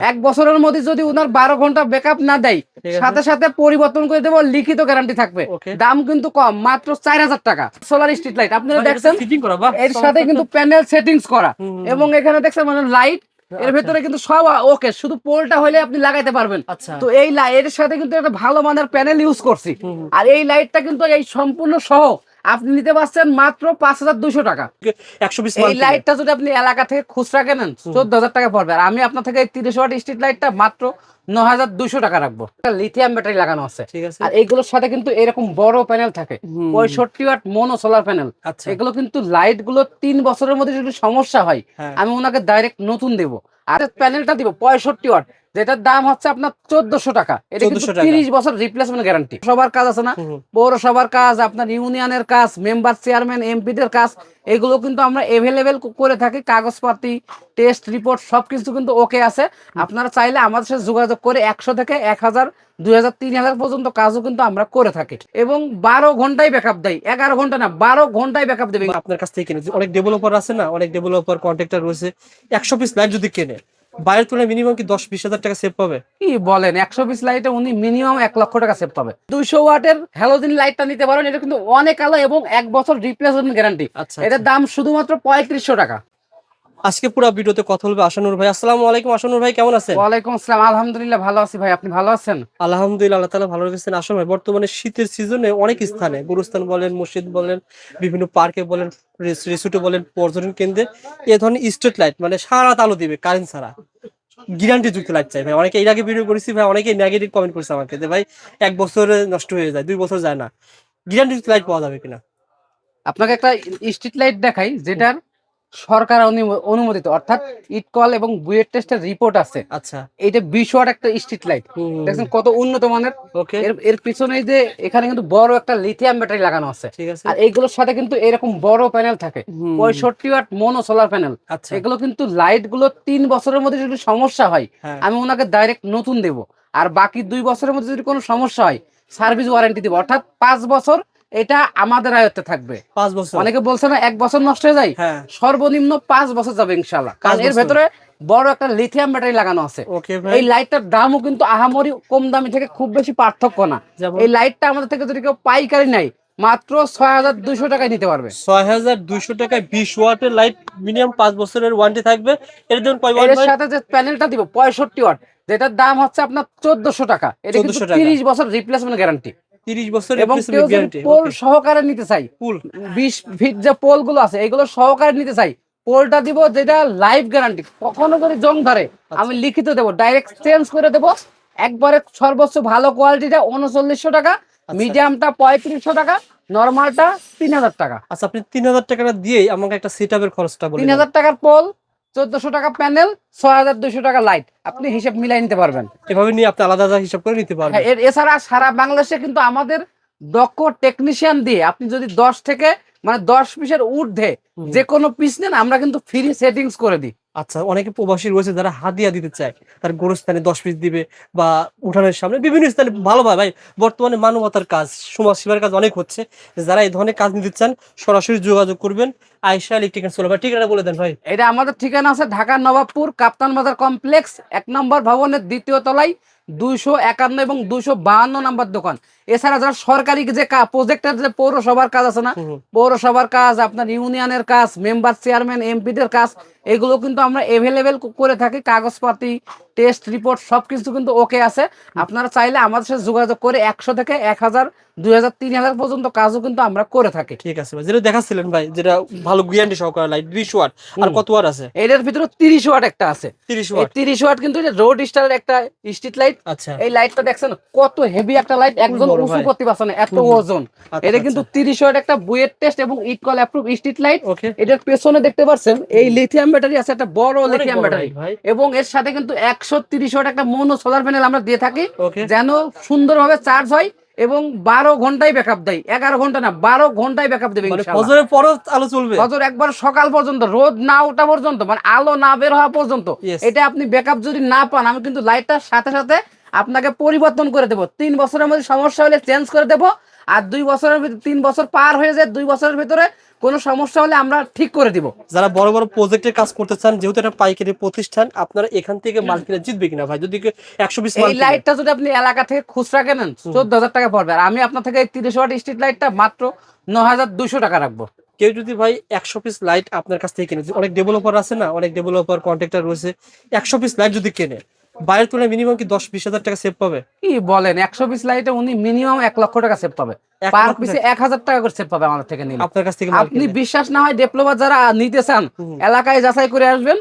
এক বছরের মধ্যে যদি উনার বারো ঘণ্টা ব্যাকআপ না দেয় সাথে সাথে পরিবর্তন করে দেবো লিখিত গ্যারান্টি থাকবে। দাম কিন্তু কম মাত্র চার হাজার টাকা। সোলার স্ট্রিট লাইট আপনারা দেখছেন? এর সাথে কিন্তু প্যানেল সেটিংস করা। এবং এখানে দেখছেন মানে লাইটের আচ্ছা। ভেতরে কিন্তু সব ওকে শুধু পোলটা হলে আপনি লাগাইতে পারবেন। আচ্ছা। তো এই লাই- এর সাথে কিন্তু একটা ভালো মানের প্যানেল ইউজ করছি। আর এই লাইটটা কিন্তু এই সম্পূর্ণ সহ আপনি নিতে পারছেন মাত্র পাঁচ হাজার দুশো টাকা। এই লাইটটা যদি আপনি এলাকা থেকে খুচরা কেনেন চোদ্দ হাজার টাকা পড়বে। আর আমি আপনার থেকে তিরিশ ওয়াট স্ট্রিট লাইটটা মাত্র ন হাজার দুশো টাকা রাখব। লিথিয়াম ব্যাটারি লাগানো আছে। ঠিক আছে। আর এইগুলোর সাথে কিন্তু এরকম বড় প্যানেল থাকে। হুম। পঁয়ষট্টি ওয়াট মোনো সোলার প্যানেল আচ্ছা। এগুলো কিন্তু লাইটগুলো তিন বছরের মধ্যে যদি সমস্যা হয় আমি ওনাকে ডাইরেক্ট নতুন দেবো। আর প্যানেলটা দিব পঁয়ষট্টি ওয়াট যেটার দাম হচ্ছে আপনার চোদ্দশো টাকা। এটা কিন্তু তিরিশ বছর রিপ্লেসমেন্ট গ্যারান্টি সবার কাজ আছে না। পৌরসভার কাজ আপনার ইউনিয়নের কাজ মেম্বার চেয়ারম্যান এমপিদের কাজ এগুলো কিন্তু আমরা এভেলেবেল করে থাকি। কাগজপাতি টেস্ট রিপোর্ট সবকিছু কিন্তু ওকে আছে। আপনারা চাইলে আমাদের সাথে যোগাযোগ করে একশো থেকে এক হাজার দুই হাজার তিন হাজার পর্যন্ত কাজও কিন্তু আমরা করে থাকি। এবং বারো ঘন্টায় ব্যাকআপ দেয়। এগারো ঘণ্টা না বারো ঘন্টায় ব্যাকআপ দেবে। আপনার কাছ থেকে কিনে। অনেক ডেভেলপার আছে না অনেক ডেভেলপার কন্ট্রাক্টর রয়েছে একশো পিস লাইট যদি কেনে বাইরের তুলনায় মিনিমাম কি দশ বিশ হাজার টাকা সেভ পাবে? কি বলেন একশো পিস লাইটে উনি মিনিমাম এক লক্ষ টাকা সেভ পাবে। দুইশো ওয়াটের হ্যালোজিন লাইটটা নিতে পারেন এটা কিন্তু অনেক আলো এবং এক বছর রিপ্লেসমেন্ট গ্যারান্টি আচ্ছা এটার দাম শুধুমাত্র পঁয়ত্রিশশো টাকা। আজকে পুরো ভিডিওতে কথা বলবে আশানুর ভাই। আসসালামু আলাইকুম আশানুর ভাই কেমন আছেন? ওয়ালাইকুম আসসালাম। আলহামদুলিল্লাহ ভালো আছি ভাই। আপনি ভালো আছেন? আলহামদুলিল্লাহ আল্লাহ তালা ভালো রেখেছেন। আসলে ভাই বর্তমানে শীতের সিজনে অনেক স্থানে গুরুস্থান বলেন মসজিদ বলেন বিভিন্ন পার্কে বলেন রিস- রিসোর্টে বলেন পর্যটন কেন্দ্রে এ ধরনের স্ট্রিট লাইট মানে সারা আলো দিবে কারেন্ট ছাড়া। গ্যারান্টি যুক্ত লাইট চাই ভাই। অনেকে এর আগে ভিডিও করেছি ভাই অনেকে নেগেটিভ কমেন্ট করেছে আমাকে যে ভাই এক বছরে নষ্ট হয়ে যায় দুই বছর যায় না। গ্যারান্টি যুক্ত লাইট পাওয়া যাবে কিনা? আপনাকে একটা স্ট্রিট লাইট দেখাই যেটার সরকার অনুমোদিত অর্থাৎ ইটকল এবং বুয়েট টেস্টের রিপোর্ট আছে। আচ্ছা। এইটা বিশ ওয়াট একটা স্ট্রিট লাইট। দেখছেন কত উন্নত মানের। এর পিছনে যে এখানে কিন্তু বড় একটা লিথিয়াম ব্যাটারি লাগানো আছে। ঠিক আছে। আর এইগুলোর সাথে কিন্তু এরকম বড় প্যানেল থাকে। পঁয়ষট্টি ওয়াট মোনো সোলার প্যানেল। আচ্ছা। এগুলো কিন্তু লাইটগুলো তিন বছরের মধ্যে যদি সমস্যা হয় হ্যাঁ। আমি ওনাকে ডাইরেক্ট নতুন দেব। আর বাকি দুই বছরের মধ্যে যদি কোনো সমস্যা হয় সার্ভিস ওয়ারেন্টি দিব। অর্থাৎ পাঁচ বছর এটা আমাদের আয়ত্তে থাকবে। পাঁচ বছর। অনেকে বলছে না এক বছর নষ্ট হয়ে যায়? হ্যাঁ। সর্বনিম্ন পাঁচ বছর যাবে ইনশাল্লাহ কারণ এর ভেতরে বড় একটা লিথিয়াম ব্যাটারি লাগানো আছে। এই লাইটটার দামও কিন্তু আহামরি কম দামি থেকে খুব বেশি পার্থক্য না। এই লাইটটা আমাদের থেকে যদি কেউ পাইকারি নেয় মাত্র ছয় হাজার দুইশো টাকায় নিতে পারবে। ছয় হাজার দুইশো টাকায় বিশ ওয়াটের লাইট মিনিমাম পাঁচ বছরের ওয়ারেন্টি থাকবে। এর জন্য এর সাথে যে প্যানেলটা দিব পঁয়ষট্টি ওয়াট যেটার দাম হচ্ছে আপনার চোদ্দশো টাকা। এটা কিন্তু তিরিশ বছর রিপ্লেসমেন্ট গ্যারান্টি তিরিশ বছর এবং কেউ যদি পোল সহকারে নিতে চাই ফুল বিশ ফিট যে পোলগুলো আছে এগুলো সহকারে নিতে চাই পোলটা দিব যেটা লাইফ গ্যারান্টি কখনো যদি জং ধরে আচ্ছা। আমি লিখিত দেবো ডাইরেক্ট চেঞ্জ করে দেবো একবারে সর্বোচ্চ ভালো কোয়ালিটিটা উনচল্লিশশো টাকা মিডিয়ামটা পঁয়ত্রিশশো টাকা নর্মালটা তিন হাজার টাকা। আচ্ছা আপনি তিন হাজার টাকাটা দিয়েই আমাকে একটা সেট আপের খরচটা বলে তিন হাজার টাকার পোল চোদ্দশো টাকা প্যানেল ছয় হাজার দুইশো টাকা লাইট। আপনি হিসেব মিলাই নিতে পারবেন। এভাবে নিয়ে আপনি আলাদা আলাদা হিসাব করে নিতে পারবেন। হ্যাঁ, এর এছাড়া সারা বাংলাদেশে কিন্তু আমাদের দক্ষ টেকনিশিয়ান দিয়ে আপনি যদি দশ থেকে মানে দশ পিসের ঊর্ধ্বে। যে কোনো পিস নেন আমরা কিন্তু ফ্রি সেটিংস করে দিই। আচ্ছা অনেকে প্রবাসী রয়েছে যারা হাদিয়া দিতে চায়। তার গোরস্থানে দশ পিস দিবে বা উঠানের সামনে বিভিন্ন স্থানে ভালো ভাই ভাই বর্তমানে মানবতার কাজ সমাজ সেবার কাজ অনেক হচ্ছে। যারা এই ধরনের কাজ নিতে চান সরাসরি যোগাযোগ করবেন। আয়সা সোলার ভাই ঠিকানা বলে দেন ভাই। এটা আমাদের ঠিকানা আছে ঢাকা নবাবপুর কাপ্তান বাজার কমপ্লেক্স এক নম্বর ভবনের দ্বিতীয় তলায় দুইশো একান্ন এবং দুইশো বাহান্ন নাম্বার দোকান। এছাড়া যারা সরকারি যে প্রজেক্টের যে পৌরসভার কাজ আছে না। পৌরসভার কাজ আপনার ইউনিয়নের কাজ মেম্বার চেয়ারম্যান এমপিদের কাজ এগুলো কিন্তু আমরা এভেলেবেল করে থাকি কাগজপাতি টেস্ট রিপোর্ট সবকিছু কিন্তু ওকে আছে। আপনারা চাইলে আমাদের সাথে যোগাযোগ করে একশো থেকে এক হাজার দুই হাজার তিন হাজার পর্যন্ত কাজও কিন্তু আমরা করে থাকি। ঠিক আছে ভাই যেটা দেখাচ্ছিলেন ভাই যেটা ভালো গ্যারান্টি সহকারে লাইট বিশ ওয়াট আর কত ওয়াট আছে? এটার ভিতরে তিরিশ ওয়াট একটা আছে। তিরিশ ওয়াট তিরিশ ওয়াট কিন্তু রোড স্টারের একটা স্ট্রিট লাইট আচ্ছা। এই লাইটটা দেখছেন কত হেভি একটা লাইট একজন উঁচু করতে পারছে না এত ওজন। আচ্ছা, এটা কিন্তু তিরিশ ওয়াট একটা বুয়েট টেস্ট এবং ইকল অ্যাপ্রুভ স্ট্রিট লাইট ওকে এটার পেছনে দেখতে পাচ্ছেন এই লিথিয়াম ব্যাটারি আছে একটা বড় লিথিয়াম ব্যাটারি এবং এর সাথে কিন্তু একশো তিরিশ ওয়াট একটা মোনো সোলার প্যানেল আমরা দিয়ে থাকি যেন সুন্দরভাবে চার্জ হয় এবং বারো ঘন্টায় ব্যাকআপ দেয়। এগারো ঘণ্টা না বারো ঘন্টায় ব্যাকআপ দেবে মানে ফজরের পরও আলো চলবে? ফজর একবার সকাল পর্যন্ত রোদ না ওঠা পর্যন্ত মানে আলো না বের হওয়া পর্যন্ত। এটা আপনি ব্যাকআপ যদি না পান আমি কিন্তু লাইটটার সাথে সাথে আপনাকে পরিবর্তন করে দেবো। তিন বছরের মধ্যে সমস্যা হলে চেঞ্জ করে দেবো। আর দুই বছরের ভিতরে তিন বছর পার হয়ে যায় দুই বছরের ভিতরে কোনো সমস্যা হলে আমরা ঠিক করে দিব। যারা বড় বড় প্রজেক্টের কাজ করতে চান যেহেতু এটা পাইকারি প্রতিষ্ঠান আপনারা এখান থেকে মাল কিনে জিতবে কিনা ভাই? যদি একশো বিশ এই লাইটটা যদি আপনি এলাকা থেকে খুচরা কেনেন চোদ্দ হাজার টাকা পড়বে। আর আমি আপনার থেকে তিরিশ ওয়াট স্ট্রিট লাইটটা মাত্র ন হাজার দুশো টাকা রাখব। কেউ যদি ভাই একশো পিস লাইট আপনার কাছ থেকে কিনে অনেক ডেভেলপার আছে না? অনেক ডেভেলপার কন্ট্রাক্টর রয়েছে। একশো পিস লাইট যদি কেনে বাইরের তুলনায় মিনিমাম কি দশ বিশ হাজার টাকা সেভ পাবে? কি বলেন একশো পিস লাইটে উনি মিনিমাম এক লক্ষ টাকা সেভ পাবে। পার পিসে এক হাজার টাকা করে সেভ পাবে আমাদের থেকে নিলে। আপনার কাছ থেকে আপনি বিশ্বাস না হয় ডিপ্লোমা যারা নিতে চান এলাকায় যাচাই করে আসবেন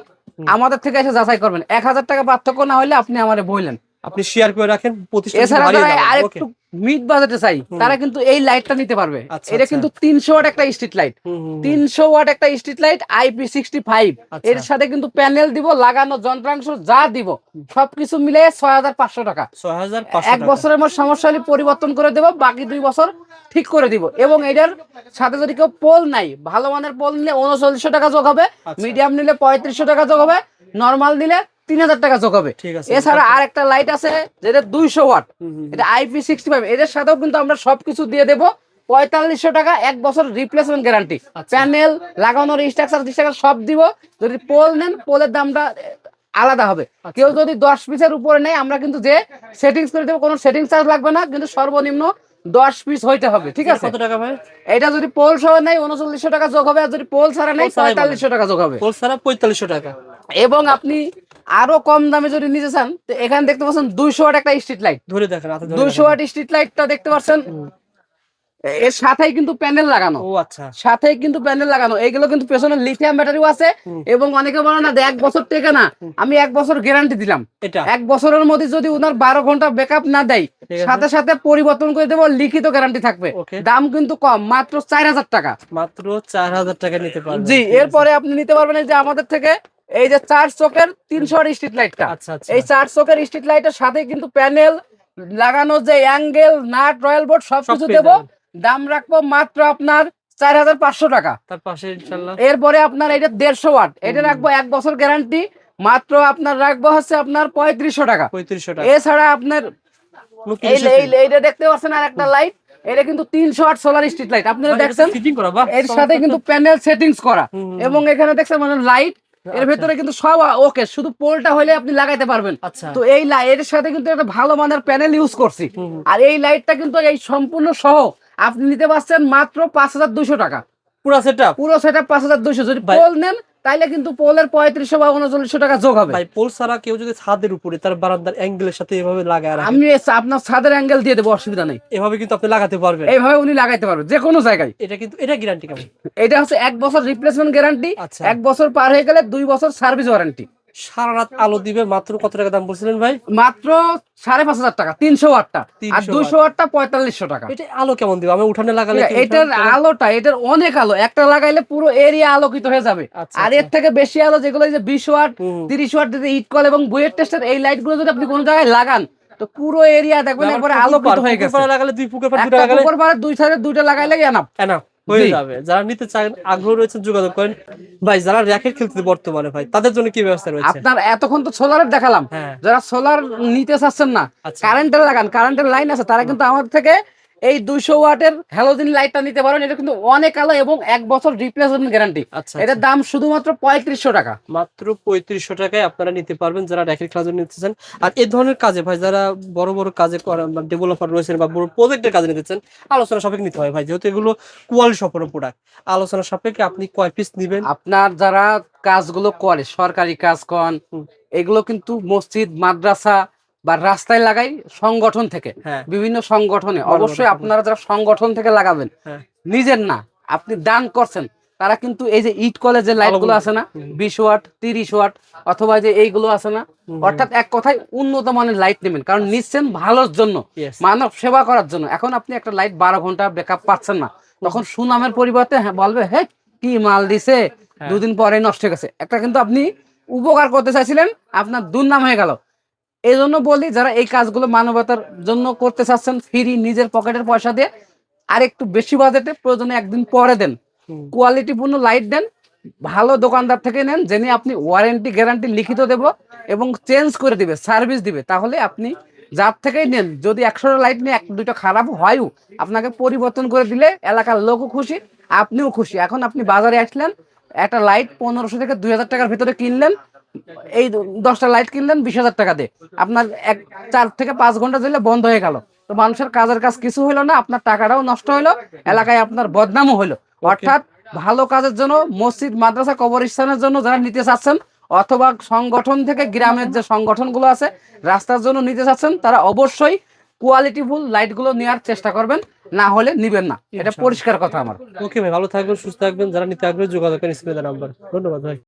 আমাদের থেকে এসে যাচাই করবেন। এক হাজার টাকা পার্থক্য না হলে আপনি আমারে বললেন আপনি শেয়ার করে রাখেন এছাড়া আরেকটু? মিড বাজেটে চাই তারা কিন্তু এই লাইটটা নিতে পারবে আচ্ছা, এটা আচ্ছা। কিন্তু তিনশো ওয়াট একটা স্ট্রিট লাইট। তিনশো ওয়াট একটা street light IP sixty five আচ্ছা। এর সাথে কিন্তু প্যানেল দিব লাগানো যন্ত্রাংশ যা দিব সবকিছু মিলে ছয় হাজার পাঁচশো টাকা এক বছরের মধ্যে সমস্যা হলে পরিবর্তন করে দেবো বাকি দুই বছর ঠিক করে দিব এবং এটার সাথে যদি কেউ পোল নাই ভালো মানের পোল নিলে উনচল্লিশশো টাকা যোগ হবে আচ্ছা। মিডিয়াম নিলে পঁয়ত্রিশশো টাকা যোগ হবে নর্মাল নিলে তিন হাজার টাকা যোগ হবে। ঠিক আছে। এছাড়া আর একটা লাইট আছে যেটা দুইশো ওয়াট। এটা আইপি সিক্সটি ফাইভ এদের সাথেও কিন্তু আমরা সবকিছু দিয়ে দেবো। পঁয়তাল্লিশশো টাকা এক বছর রিপ্লেসমেন্ট গ্যারান্টি। প্যানেল লাগানোর স্ট্রাকচার স্ট্রাকচার সব দিব। যদি পোল নেন পোলের দামটা আলাদা হবে। আচ্ছা। কেউ যদি দশ পিসের উপরে নেয় আমরা কিন্তু যে সেটিংস করে দেবো কোনো সেটিংস চার্জ লাগবে না কিন্তু সর্বনিম্ন দশ পিস হইতে হবে ঠিক আছে? কত টাকা ভাই? এটা যদি পোল সহ নেয় উনচল্লিশশো টাকা যোগ হবে আর যদি পোল ছাড়া পোল পঁয়তাল্লিশশো টাকা যোগ হবে। পোল ছাড়া পঁয়তাল্লিশশো টাকা। এবং আপনি আরও কম দামে যদি নিতে চান তো এখানে দেখতে পাচ্ছেন দুইশো ওয়াট একটা স্ট্রিট লাইট ধরে দেখেন দুইশো ওয়াট স্ট্রিট লাইটটা দেখতে পাচ্ছেন। এর সাথেই কিন্তু প্যানেল লাগানো। ও আচ্ছা। সাথেই কিন্তু প্যানেল লাগানো। এগুলো কিন্তু পেছনে লিথিয়াম ব্যাটারিও আছে এবং অনেকে বলে না এক বছর থেকে না আমি এক বছর গ্যারান্টি দিলাম। এটা। এক বছরের মধ্যে যদি ওনার বারো ঘণ্টা ব্যাকআপ না দেয় সাথে সাথে পরিবর্তন করে দেবো লিখিত গ্যারান্টি থাকবে। দাম কিন্তু কম মাত্র চার হাজার টাকা। মাত্র চার হাজার টাকা নিতে পারবেন। জি এরপরে আপনি নিতে পারবেন যে আমাদের থেকে এই যে চার চোখের তিনশো স্ট্রিট লাইটটা এই চার চোখের স্ট্রিট লাইটের সাথে কিন্তু প্যানেল লাগানো যে অ্যাঙ্গেল নাট রয়্যাল বোর্ড সবকিছু দেবো। দাম রাখব মাত্র আপনার চার হাজার পাঁচশো টাকা। এরপরে আপনার এটা দেড়শো ওয়াট এটা রাখব এক বছর গ্যারান্টি মাত্র আপনার রাখব হচ্ছে আপনার পঁয়ত্রিশশো টাকা। পঁয়ত্রিশশো টাকা। এছাড়া আপনার এইটা দেখতে পাচ্ছেন আর একটা লাইট এটা কিন্তু তিনশো ওয়াট সোলার স্ট্রিট লাইট আপনারা দেখছেন? এর সাথে কিন্তু প্যানেল সেটিংস করা। এবং এখানে দেখছেন মানে লাইট এর আচ্ছা। ভেতরে কিন্তু সব ওকে শুধু পোলটা হলে আপনি লাগাইতে পারবেন। আচ্ছা। তো এই এর সাথে কিন্তু একটা ভালো মানের প্যানেল ইউজ করছি। আর এই লাইটটা কিন্তু এই সম্পূর্ণ সহ আপনি নিতে পারছেন মাত্র পাঁচ হাজার দুশো টাকা। পুরো সেটআপ পুরো সেটা পাঁচ হাজার দুশো যদি পোল নেন তাইলে কিন্তু পোলের পঁয়ত্রিশশো বা উনচল্লিশশো টাকা যোগ হবে। ভাই পোল ছাড়া কেউ যদি ছাদের উপরে তার বারান্দার অ্যাঙ্গেলের সাথে এভাবে লাগায় আর আমি আপনার ছাদের অ্যাঙ্গেল দিয়ে দেবো অসুবিধা নেই। এভাবে কিন্তু আপনি লাগাতে পারবেন। এইভাবে উনি লাগাইতে পারবেন যে কোনো জায়গায়। এটা কিন্তু এটা গ্যারান্টি কেমন? এটা হচ্ছে এক বছর রিপ্লেসমেন্ট গ্যারান্টি আচ্ছা। এক বছর পার হয়ে গেলে দুই বছর সার্ভিস ওয়ারেন্টি সারা রাত আলো দিবে মাত্র কত টাকা দাম বলছিলেন ভাই? মাত্র সাড়ে পাঁচ হাজার টাকা তিনশো ওয়াটটা আর 300 দুইশো ওয়াটটা পঁয়তাল্লিশশো টাকা। এটা আলো কেমন দিবে? আমি উঠানে লাগালে এটার আলোটা এটার অনেক আলো। একটা লাগাইলে পুরো এরিয়া আলোকিত হয়ে যাবে। আচ্ছা, আর এর আচ্ছা। থেকে বেশি আলো যেগুলো এই যে বিশ ওয়াট তিরিশ ওয়াট যদি ইট কল এবং বুয়েট টেস্টের এই লাইটগুলো যদি আপনি কোনো জায়গায় লাগান তো পুরো এরিয়া দেখবেন একবারে আলোকিত হয়ে গেছে। লাগালে দুই পুকুর পাড় দুটো লাগালে পুকুর পাড়ে দুই সাইডে দুইটা লাগাইলে এনাফ এনাফ হয়ে যাবে। যারা নিতে চান আগ্রহ রয়েছে যোগাযোগ করেন। ভাই যারা র্যাকেট খেলতে বর্তমানে ভাই তাদের জন্য কি ব্যবস্থা রয়েছে? আপনার এতক্ষণ তো সোলারের দেখালাম। হ্যাঁ। যারা সোলার নিতে চাচ্ছেন না আচ্ছা। কারেন্টের লাগান কারেন্টের লাইন আছে তারা কিন্তু আমার থেকে এই দুইশো ওয়াটের হ্যালোজিন লাইটটা নিতে পারেন এটা কিন্তু অনেক আলো এবং এক বছর রিপ্লেসমেন্ট গ্যারান্টি আচ্ছা এটার দাম শুধুমাত্র পঁয়ত্রিশশো টাকা। মাত্র পঁয়ত্রিশশো টাকায় আপনারা নিতে পারবেন যারা র্যাকেট খেলার জন্য নিতে চান। আর এই ধরনের কাজে ভাই যারা বড় বড় কাজে ডেভেলপার রয়েছেন বা বড় প্রজেক্টের কাজে নিতে চান আলোচনা সাপেক্ষে নিতে হয় ভাই যেহেতু এগুলো কোয়ালিটি সম্পন্ন প্রোডাক্ট আলোচনা সাপেক্ষে আপনি কয় পিস নেবেন? আপনার যারা কাজগুলো করে সরকারি কাজ কন এগুলো কিন্তু মসজিদ মাদ্রাসা বা রাস্তায় লাগাই সংগঠন থেকে হ্যাঁ। বিভিন্ন সংগঠনে। অবশ্যই আপনারা যারা সংগঠন থেকে লাগাবেন হ্যাঁ। নিজের না আপনি দান করছেন তারা কিন্তু এই যে ইট কলেজের লাইটগুলো আছে না বিশ ওয়াট তিরিশ ওয়াট অথবা যে এইগুলো আছে না অর্থাৎ এক কথায় উন্নত মানের লাইট নেবেন কারণ নিচ্ছেন ভালোর জন্য মানব সেবা করার জন্য। এখন আপনি একটা লাইট বারো ঘণ্টা ব্যাকআপ পাচ্ছেন না তখন সুনামের পরিবর্তে হ্যাঁ বলবে হে কি মাল দিছে? হ্যাঁ। দুদিন পরে নষ্ট হয়ে গেছে। একটা কিন্তু আপনি উপকার করতে চাইছিলেন আপনার দুর্নাম হয়ে গেল। এই জন্য বলি যারা এই কাজগুলো মানবতার জন্য করতে চাচ্ছেন ফ্রি নিজের পকেটের পয়সা দিয়ে আর একটু বেশি বাজেটে প্রয়োজনে একদিন পরে দেন। কোয়ালিটিপূর্ণ লাইট দেন ভালো দোকানদার থেকে নেন জেনে আপনি ওয়ারেন্টি গ্যারান্টি লিখিত দেব এবং চেঞ্জ করে দিবে সার্ভিস দিবে। তাহলে আপনি যার থেকেই নেন যদি একশো লাইট নিয়ে এক দুটো খারাপ হয়ও আপনাকে পরিবর্তন করে দিলে এলাকার লোকও খুশি আপনিও খুশি। এখন আপনি বাজারে আসলেন একটা লাইট পনেরোশো থেকে দুই হাজার টাকার ভিতরে কিনলেন এই দশটা লাইট কিনলেন বিশ হাজার টাকা দিয়ে। আপনার এক চার থেকে পাঁচ ঘণ্টা দিলে বন্ধ হয়ে গেল। তো মানুষের কাজের কাজ কিছু হলো না আপনার টাকাটাও নষ্ট হলো এলাকায় আপনার বদনামও হলো অর্থাৎ ভালো কাজের জন্য মসজিদ মাদ্রাসা কবরস্থানের জন্য যারা নিতে চাচ্ছেন অথবা সংগঠন থেকে গ্রামের যে সংগঠনগুলো আছে রাস্তার জন্য নিতে চাচ্ছেন তারা অবশ্যই কোয়ালিটিফুল লাইটগুলো নেওয়ার চেষ্টা করবেন না হলে নিবেন না। এটা পরিষ্কার কথা আমার। ওকে ভাই ভালো থাকবেন সুস্থ থাকবেন যারা নিতে আগ্রহী যোগাযোগ করেন স্ক্রিনে নাম্বার। ধন্যবাদ ভাই।